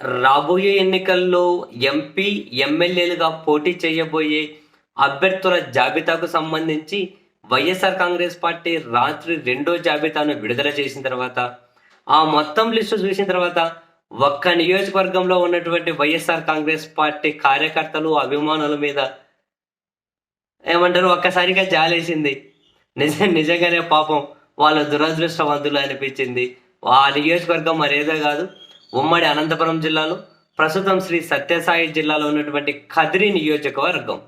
రాబోయే ఎన్నికల్లో ఎంపీ ఎమ్మెల్యేలుగా పోటీ చేయబోయే అభ్యర్థుల జాబితాకు సంబంధించి వైఎస్ఆర్ కాంగ్రెస్ పార్టీ రాత్రి రెండో జాబితాను విడుదల చేసిన తర్వాత ఆ మొత్తం లిస్టు చూసిన తర్వాత ఒక్క నియోజకవర్గంలో ఉన్నటువంటి వైఎస్ఆర్ కాంగ్రెస్ పార్టీ కార్యకర్తలు అభిమానుల మీద ఏమంటారు ఒక్కసారిగా జాలేసింది. నిజ నిజంగానే పాపం వాళ్ళ దురదృష్టవంతులు అనిపించింది. ఆ నియోజకవర్గం మరేదో కాదు ఉమ్మడి అనంతపురం జిల్లాలో ప్రస్తుతం శ్రీ సత్యసాయి జిల్లాలో ఉన్నటువంటి కదిరి నియోజకవర్గం.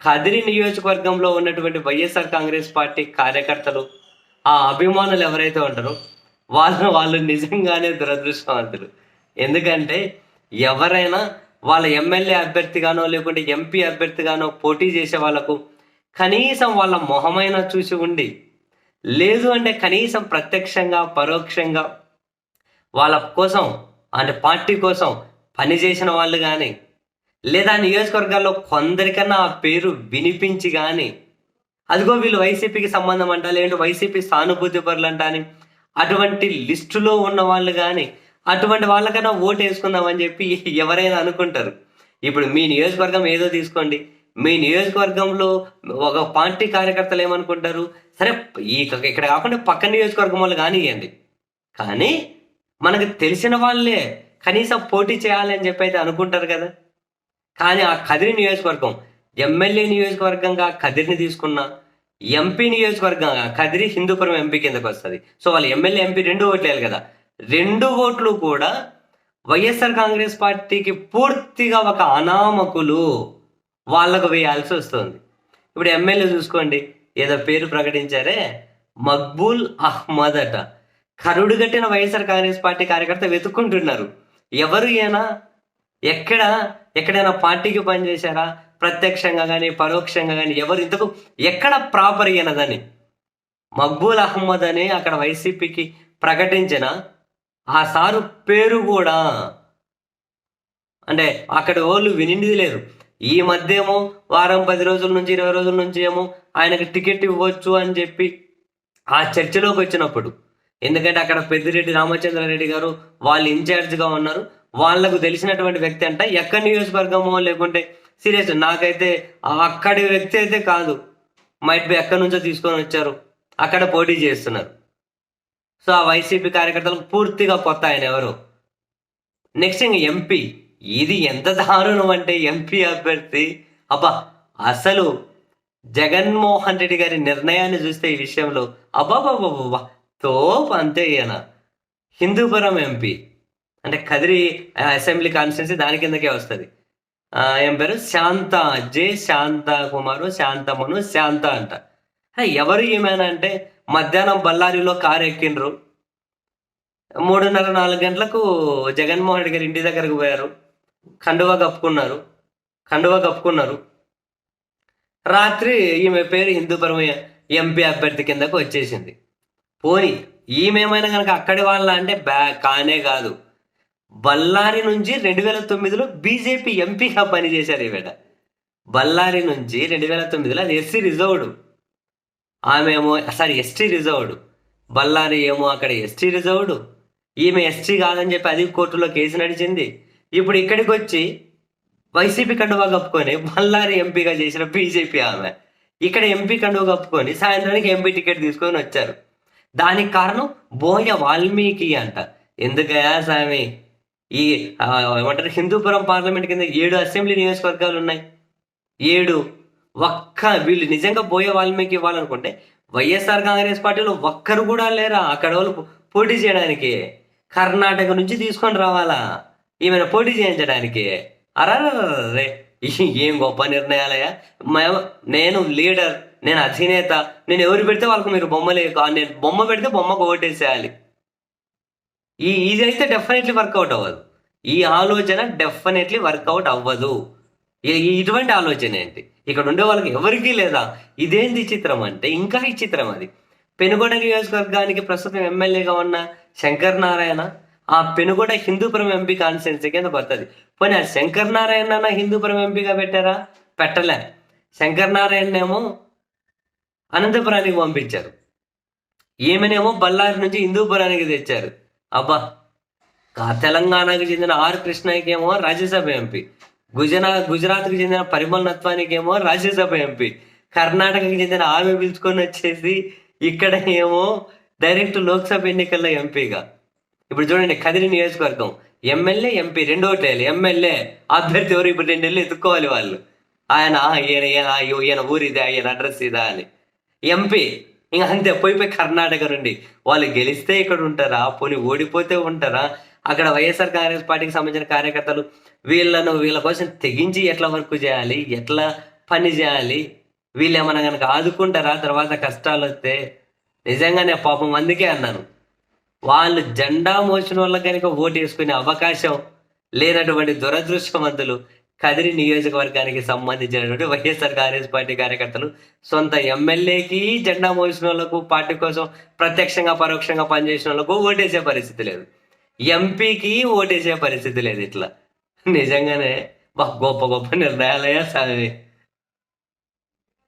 కదిరి నియోజకవర్గంలో ఉన్నటువంటి వైఎస్ఆర్ కాంగ్రెస్ పార్టీ కార్యకర్తలు ఆ అభిమానులు ఎవరైతే ఉంటారో వాళ్ళు వాళ్ళు నిజంగానే దురదృష్టవంతులు. ఎందుకంటే ఎవరైనా వాళ్ళ ఎమ్మెల్యే అభ్యర్థిగానో లేకుంటే ఎంపీ అభ్యర్థిగానో పోటీ చేసే వాళ్ళకు కనీసం వాళ్ళ మొహమైన చూసి ఉండి లేదు అంటే కనీసం ప్రత్యక్షంగా పరోక్షంగా వాళ్ళ కోసం అంటే పార్టీ కోసం పనిచేసిన వాళ్ళు కానీ లేదా నియోజకవర్గాల్లో కొందరికన్నా ఆ పేరు వినిపించి కానీ అదిగో వీళ్ళు వైసీపీకి సంబంధం అంట లేదంటే వైసీపీ సానుభూతి పరులు అంట అని అటువంటి లిస్టులో ఉన్న వాళ్ళు కానీ అటువంటి వాళ్ళకన్నా ఓటు వేసుకుందామని చెప్పి ఎవరైనా అనుకుంటారు. ఇప్పుడు మీ నియోజకవర్గం ఏదో తీసుకోండి. మీ నియోజకవర్గంలో ఒక పార్టీ కార్యకర్తలు ఏమనుకుంటారు? సరే ఈ ఇక్కడ కాకుండా పక్క నియోజకవర్గం వాళ్ళు కానివ్వండి కానీ మనకు తెలిసిన వాళ్ళే కనీసం పోటీ చేయాలని చెప్పి అయితే అనుకుంటారు కదా. కానీ ఆ కదిరి నియోజకవర్గం ఎమ్మెల్యే నియోజకవర్గంగా కదిరిని తీసుకున్న ఎంపీ నియోజకవర్గంగా కదిరి హిందూపురం ఎంపీ కిందకు వస్తుంది. సో వాళ్ళు ఎమ్మెల్యే ఎంపీ రెండు ఓట్లు వేయాలి కదా. రెండు ఓట్లు కూడా వైఎస్ఆర్ కాంగ్రెస్ పార్టీకి పూర్తిగా ఒక అనామకులు వాళ్ళకు వేయాల్సి వస్తుంది. ఇప్పుడు ఎమ్మెల్యే చూసుకోండి ఏదో పేరు ప్రకటించారే మక్బూల్ అహ్మద్ అట. కరుడు కట్టిన వైఎస్ఆర్ కాంగ్రెస్ పార్టీ కార్యకర్త వెతుక్కుంటున్నారు. ఎవరు ఈయన? ఎక్కడ? ఎక్కడైనా పార్టీకి పనిచేశారా? ప్రత్యక్షంగా కానీ పరోక్షంగా కానీ ఎవరు? ఇంతకు ఎక్కడ ప్రాపర్ ఈయనదని మక్బూల్ అహ్మద్ అని అక్కడ వైసీపీకి ప్రకటించిన ఆ సారు పేరు కూడా అంటే అక్కడ వాళ్ళు వినింది లేదు. ఈ మధ్య ఏమో వారం పది రోజుల నుంచి ఇరవై రోజుల నుంచి ఏమో ఆయనకు టికెట్ ఇవ్వచ్చు అని చెప్పి ఆ చర్చలోకి వచ్చినప్పుడు ఎందుకంటే అక్కడ పెద్దిరెడ్డి రామచంద్రారెడ్డి గారు వాళ్ళు ఇన్ఛార్జ్గా ఉన్నారు. వాళ్ళకు తెలిసినటువంటి వ్యక్తి అంట ఎక్కడ నియోజకవర్గమో లేకుంటే సీరియస్. నాకైతే అక్కడి వ్యక్తి అయితే కాదు. మైట్ బి ఎక్కడి నుంచో తీసుకొని వచ్చారు. అక్కడ పోటీ చేస్తున్నారు. సో ఆ వైసీపీ కార్యకర్తలు పూర్తిగా కొత్త ఆయన ఎవరు? నెక్స్ట్ ఇంక ఎంపీ ఇది ఎంత దారుణం అంటే ఎంపీ అభ్యర్థి. అబ్బా అసలు జగన్మోహన్ రెడ్డి గారి నిర్ణయాన్ని చూస్తే ఈ విషయంలో అబ్బాబాబాబా తోప్ అంతే ఈయన హిందూపురం ఎంపీ అంటే కదిరి అసెంబ్లీ కాన్స్టిట్యున్సీ దాని కిందకే వస్తుంది. ఏం పేరు? శాంత జే శాంత కుమారు శాంతమ్మను శాంత అంట. ఎవరు ఈమెన అంటే మధ్యాహ్నం బళ్ళారిలో కారు ఎక్కిండ్రు మూడున్నర నాలుగు గంటలకు జగన్మోహన్ రెడ్డి గారి ఇంటి దగ్గరకు పోయారు. కండువా కప్పుకున్నారు. కండువా కప్పుకున్నారు. రాత్రి ఈమె పేరు హిందూపురం ఎంపీ అభ్యర్థి కిందకు వచ్చేసింది. పోని ఈమెమైనా కనుక అక్కడి వాళ్ళ అంటే బ్యా కానే కాదు. బళ్ళారి నుంచి రెండు వేల తొమ్మిదిలో బీజేపీ ఎంపీగా పనిచేశారు ఈవిడ బళ్ళారి నుంచి రెండు వేల తొమ్మిదిలో అది ఎస్సీ రిజర్వ్డ్. ఆమె ఏమో సారీ ఎస్టీ రిజర్వ్డ్. బళ్ళారి ఏమో అక్కడ ఎస్టీ రిజర్వ్డ్. ఈమె ఎస్టీ కాదని చెప్పి అది కోర్టులో కేసు నడిచింది. ఇప్పుడు ఇక్కడికి వచ్చి వైసీపీ కండువా కప్పుకొని బళ్ళారి ఎంపీగా చేసిన బీజేపీ ఆమె. ఇక్కడ ఎంపీ కండువా కప్పుకొని సాయంత్రానికి ఎంపీ టికెట్ తీసుకొని వచ్చారు. దానికి కారణం బోయ వాల్మీకి అంట. ఎందుకయా స్వామి? ఈ ఏమంటారు? హిందూపురం పార్లమెంట్ కింద ఏడు అసెంబ్లీ నియోజకవర్గాలు ఉన్నాయి. ఏడు. ఒక్క వీళ్ళు నిజంగా బోయ వాల్మీకి ఇవ్వాలనుకుంటే వైఎస్ఆర్ కాంగ్రెస్ పార్టీలో ఒక్కరు కూడా లేరా? అక్కడ వాళ్ళు పోటీ చేయడానికి. కర్ణాటక నుంచి తీసుకొని రావాలా? ఈమెను పోటీ చేయించడానికి. అరే ఏం గొప్ప నిర్ణయాలయ్యా. నేను లీడర్. నేను అధినేత నేను ఎవరు పెడితే వాళ్ళకు మీరు బొమ్మలే నేను బొమ్మ పెడితే బొమ్మకు ఓటేసేయాలి ఈ ఇది అయితే డెఫినెట్లీ వర్కౌట్ అవ్వదు. ఈ ఆలోచన డెఫినెట్లీ వర్కౌట్ అవ్వదు. ఇటువంటి ఆలోచన ఏంటి? ఇక్కడ ఉండే వాళ్ళకి ఎవరికీ లేదా? ఇదేంది చిత్రం అంటే ఇంకా ఈ చిత్రం అది. పెనుగొండ నియోజకవర్గానికి ప్రస్తుతం ఎమ్మెల్యేగా ఉన్న శంకర్ నారాయణ ఆ పెనుగొండ హిందూపురం ఎంపీ కాన్స్టిట్యున్సీ కింద పడుతుంది. పోనీ ఆ శంకర్ నారాయణ హిందూపురం ఎంపీగా పెట్టారా? పెట్టలే. శంకర్ నారాయణ ఏమో అనంతపురానికి పంపించారు. ఈమెనేమో బళ్ళారి నుంచి హిందూపురానికి తెచ్చారు. అబ్బా కా- తెలంగాణకు చెందిన ఆర్ కృష్ణకి ఏమో రాజ్యసభ ఎంపీ. గుజరా గుజరాత్కి చెందిన పరిమళ నత్వానికి ఏమో రాజ్యసభ ఎంపీ. కర్ణాటకకి చెందిన ఆమె పిలుచుకొని వచ్చేసి ఇక్కడ ఏమో డైరెక్ట్ లోక్సభ ఎన్నికల్లో ఎంపీగా. ఇప్పుడు చూడండి కదిరి నియోజకవర్గం. ఎమ్మెల్యే ఎంపీ రెండో ఓట్లేయాలి ఎమ్మెల్యే అభ్యర్థి ఎవరు? ఇప్పుడు రెండు ఎత్తుక్కోవాలి వాళ్ళు. ఆయన ఈయన ఈయన ఈయన ఊరిదా ఈయన అడ్రస్ ఇదా అని. ఎంపీ ఇంకా అంతే పోయి పోయి కర్ణాటక నుండి. వాళ్ళు గెలిస్తే ఇక్కడ ఉంటారా? పోనీ ఓడిపోతే ఉంటారా? అక్కడ వైఎస్ఆర్ కాంగ్రెస్ పార్టీకి సంబంధించిన కార్యకర్తలు వీళ్ళను వీళ్ళ కోసం తెగించి ఎట్లా వర్క్ చేయాలి? ఎట్లా పని చేయాలి? వీళ్ళు ఏమైనా కనుక ఆదుకుంటారా? తర్వాత కష్టాలు వస్తే? నిజంగానే పాపం అందుకే అన్నాను. వాళ్ళు జెండా మోసిన వాళ్ళకి కనుక ఓటు వేసుకునే అవకాశం లేనటువంటి దురదృష్టవంతులు కదిరి నియోజకవర్గానికి సంబంధించినటువంటి వైఎస్ఆర్ కాంగ్రెస్ పార్టీ కార్యకర్తలు సొంత ఎమ్మెల్యేకి జెండా మోసిన వాళ్ళకు పార్టీ కోసం ప్రత్యక్షంగా పరోక్షంగా పనిచేసిన వాళ్ళకు ఓటేసే పరిస్థితి లేదు. ఎంపీకి ఓటేసే పరిస్థితి లేదు ఇట్లా. నిజంగానే గొప్ప గొప్ప నిర్ణయాలయ్యా సామి.